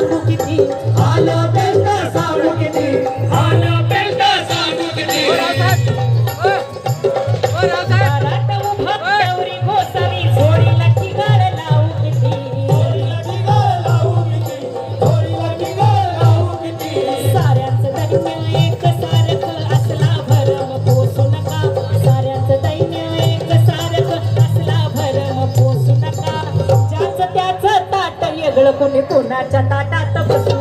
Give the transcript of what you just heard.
দুটি দিন। सगळं कोणी कोणाच्या ताटात बसू?